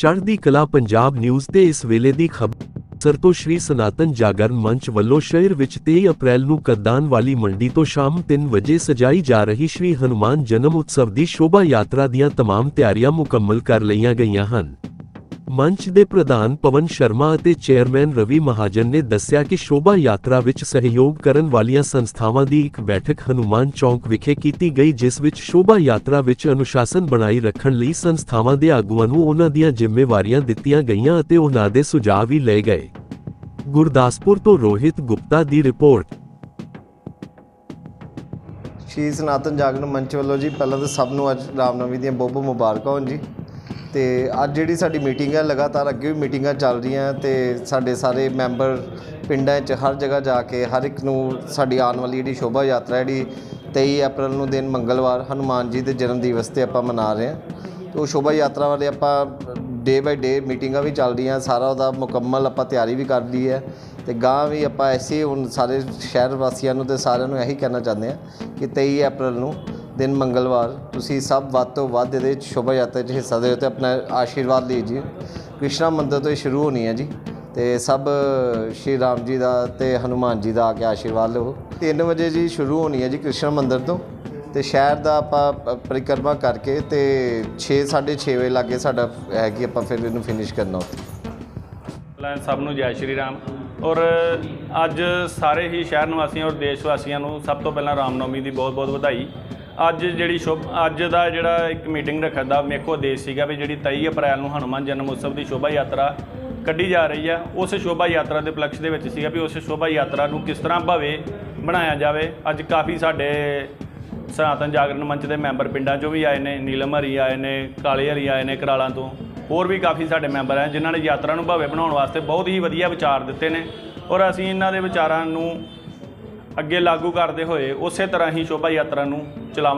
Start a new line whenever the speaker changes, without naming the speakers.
ਚੜ੍ਹਦੀ ਕਲਾ ਪੰਜਾਬ ਨਿਊਜ਼ ਤੇ ਇਸ ਵੇਲੇ ਦੀ ਖਬਰ ਸਰ ਤੋਂ ਸ਼੍ਰੀ ਸਨਾਤਨ ਜਾਗਰਨ ਮੰਚ ਵੱਲੋਂ ਸ਼ਹਿਰ ਵਿੱਚ 23 ਅਪ੍ਰੈਲ ਨੂੰ ਕਦਾਨ ਵਾਲੀ ਮੰਡੀ ਤੋਂ ਸ਼ਾਮ 3 ਵਜੇ ਸਜਾਈ ਜਾ ਰਹੀ ਸ਼੍ਰੀ ਹਨੂਮਾਨ ਜਨਮ ਉਤਸਵ ਦੀ ਸ਼ੋਭਾ ਯਾਤਰਾ ਦੀਆਂ तमाम ਤਿਆਰੀਆਂ ਮੁਕੰਮਲ ਕਰ ਲਈਆਂ ਗਈਆਂ ਹਨ ਮੰਚ ਦੇ ਪ੍ਰਧਾਨ ਪਵਨ ਸ਼ਰਮਾ ਅਤੇ ਚੇਅਰਮੈਨ ਰਵੀ ਮਹਾਜਨ ਨੇ ਦੱਸਿਆ ਕਿ ਸ਼ੋਭਾ ਯਾਤਰਾ ਵਿੱਚ ਸਹਿਯੋਗ ਕਰਨ ਵਾਲੀਆਂ ਸੰਸਥਾਵਾਂ ਦੀ ਇੱਕ ਬੈਠਕ ਹਨੂਮਾਨ ਚੌਂਕ ਵਿਖੇ ਕੀਤੀ ਗਈ, ਜਿਸ ਵਿੱਚ ਸ਼ੋਭਾ ਯਾਤਰਾ ਵਿੱਚ ਅਨੁਸ਼ਾਸਨ ਬਣਾਈ ਰੱਖਣ ਲਈ ਸੰਸਥਾਵਾਂ ਦੇ ਆਗੂਆਂ ਨੂੰ ਉਹਨਾਂ ਦੀਆਂ ਜ਼ਿੰਮੇਵਾਰੀਆਂ ਦਿੱਤੀਆਂ ਗਈਆਂ ਅਤੇ ਉਹਨਾਂ ਦੇ ਸੁਝਾਅ ਵੀ ਲਏ ਗਏ। ਗੁਰਦਾਸਪੁਰ ਤੋਂ ਰੋਹਿਤ ਗੁਪਤਾ ਦੀ ਰਿਪੋਰਟ।
ਸ਼੍ਰੀ ਸਨਾਤਨ ਜਾਗਰਣ ਮੰਚ ਵੱਲੋਂ ਜੀ, ਪਹਿਲਾਂ ਤਾਂ ਸਭ ਨੂੰ ਅੱਜ ਰਾਮਨਵਮੀ ਦੀਆਂ ਬਹੁਤ ਬਹੁਤ ਮੁਬਾਰਕਾਂ ਹੋਣ ਜੀ। ਤੇ ਅੱਜ ਜਿਹੜੀ ਸਾਡੀ ਮੀਟਿੰਗ ਹੈ, ਲਗਾਤਾਰ ਅੱਗੇ ਵੀ ਮੀਟਿੰਗਾਂ ਚੱਲ ਰਹੀਆਂ ਤੇ ਸਾਡੇ ਸਾਰੇ ਮੈਂਬਰ ਪਿੰਡਾਂ 'ਚ ਹਰ ਜਗ੍ਹਾ ਜਾ ਕੇ, ਹਰ ਇੱਕ ਨੂੰ ਸਾਡੀ ਆਉਣ ਵਾਲੀ ਜਿਹੜੀ ਸ਼ੋਭਾ ਯਾਤਰਾ ਜਿਹੜੀ 23 ਅਪ੍ਰੈਲ ਨੂੰ ਦਿਨ ਮੰਗਲਵਾਰ ਹਨੂਮਾਨ ਜੀ ਦੇ ਜਨਮ ਦਿਵਸ ਤੇ ਆਪਾਂ ਮਨਾ ਰਹੇ ਹਾਂ। ਤੇ ਉਹ ਸ਼ੋਭਾ ਯਾਤਰਾ ਵਾਲੇ ਆਪਾਂ ਡੇ ਬਾਈ ਡੇ ਮੀਟਿੰਗਾਂ ਵੀ ਚੱਲ ਰਹੀਆਂ, ਸਾਰਾ ਉਹਦਾ ਮੁਕੰਮਲ ਆਪਾਂ ਤਿਆਰੀ ਵੀ ਕਰ ਲਈ ਹੈ ਤੇ ਗਾਂ ਵੀ ਆਪਾਂ ਐਸੇ ਹੁਣ ਸਾਰੇ ਸ਼ਹਿਰ ਵਾਸੀਆਂ ਨੂੰ ਤੇ ਸਾਰਿਆਂ ਨੂੰ ਇਹੀ ਕਹਿਣਾ ਚਾਹੁੰਦੇ ਆ ਕਿ 23 ਅਪ੍ਰੈਲ ਨੂੰ ਦਿਨ ਮੰਗਲਵਾਰ। ਤੁਸੀਂ ਸਭ ਵੱਧ ਤੋਂ ਵੱਧ ਇਹਦੇ ਵਿੱਚ ਸ਼ੋਭਾ ਯਾਤਰਾ 'ਚ ਹਿੱਸਾ ਦਿਓ ਤੇ ਆਪਣਾ ਆਸ਼ੀਰਵਾਦ ਲਈ ਜੀ। ਕ੍ਰਿਸ਼ਨਾ ਮੰਦਿਰ ਤੋਂ ਇਹ ਸ਼ੁਰੂ ਹੋਣੀ ਹੈ ਜੀ। ਤੇ ਸਭ ਸ਼੍ਰੀ ਰਾਮ ਜੀ ਦਾ ਤੇ ਹਨੂਮਾਨ ਜੀ ਦਾ ਆ ਕੇ ਆਸ਼ੀਰਵਾਦ ਲਵੋ। 3 ਵਜੇ ਜੀ ਸ਼ੁਰੂ ਹੋਣੀ ਹੈ ਜੀ ਕ੍ਰਿਸ਼ਨਾ ਮੰਦਿਰ ਤੋਂ। ਤੇ ਸ਼ਹਿਰ ਦਾ ਆਪਾਂ ਪਰਿਕਰਮਾ ਕਰਕੇ ਤੇ 6 6:30 ਵਜੇ ਲਾਗੇ ਸਾਡਾ ਹੈ ਕਿ ਆਪਾਂ ਫਿਰ ਇਹਨੂੰ ਫਿਨਿਸ਼ ਕਰਨਾ ਉੱਥੇ।
ਪਹਿਲਾਂ ਸਭ ਨੂੰ ਜੈ ਸ਼੍ਰੀ ਰਾਮ। ਔਰ ਅੱਜ ਸਾਰੇ ਹੀ ਸ਼ਹਿਰ ਨਿਵਾਸੀਆਂ ਔਰ ਦੇਸ਼ ਵਾਸੀਆਂ ਨੂੰ ਸਭ ਤੋਂ ਪਹਿਲਾਂ ਰਾਮਨੌਮੀ ਦੀ ਬਹੁਤ ਬਹੁਤ ਵਧਾਈ। ਅੱਜ ਜਿਹੜੀ ਸ਼ੁਭ ਅੱਜ ਦਾ ਜਿਹੜਾ ਇੱਕ ਮੀਟਿੰਗ ਰੱਖਣ ਦਾ ਮੇਖੋ ਦੇਸ਼ ਸੀਗਾ ਵੀ ਜਿਹੜੀ 23 ਅਪ੍ਰੈਲ ਨੂੰ ਹਨੂੰਮਾਨ ਜਨਮ ਉਤਸਵ ਦੀ ਸ਼ੋਭਾ ਯਾਤਰਾ ਕੱਢੀ ਜਾ ਰਹੀ ਆ, ਉਸ ਸ਼ੋਭਾ ਯਾਤਰਾ ਦੇ ਉਪਲਕਸ਼ ਦੇ ਵਿੱਚ ਸੀਗਾ ਵੀ ਉਸ ਸ਼ੋਭਾ ਯਾਤਰਾ ਨੂੰ ਕਿਸ ਤਰ੍ਹਾਂ ਭਵੇ, ਬਣਾਇਆ ਜਾਵੇ। ਅੱਜ ਕਾਫੀ ਸਾਡੇ ਸਨਾਤਨ ਜਾਗਰਣ ਮੰਚ ਦੇ ਮੈਂਬਰ ਪਿੰਡਾਂ 'ਚੋਂ ਵੀ ਆਏ ਨੇ, ਨੀਲਮ ਹਰੀ ਆਏ ਨੇ, ਕਾਲੇ ਹਰੀ ਆਏ ਨੇ ਕਰਾਲਾਂ ਤੋਂ, ਹੋਰ ਵੀ ਕਾਫੀ ਸਾਡੇ ਮੈਂਬਰ ਆ, ਜਿਨ੍ਹਾਂ ਨੇ ਯਾਤਰਾ ਨੂੰ ਭਵੇ ਬਣਾਉਣ ਵਾਸਤੇ ਬਹੁਤ ਹੀ ਵਧੀਆ ਵਿਚਾਰ ਦਿੱਤੇ ਨੇ। ਔਰ ਅਸੀਂ ਇਹਨਾਂ ਦੇ ਵਿਚਾਰਾਂ ਨੂੰ ਅੱਗੇ ਲਾਗੂ ਕਰਦੇ ਹੋਏ ਉਸੇ ਤਰ੍ਹਾਂ ਹੀ ਸ਼ੋਭਾ ਯਾਤਰਾ ਨੂੰ ਚਲਾਵਾਂ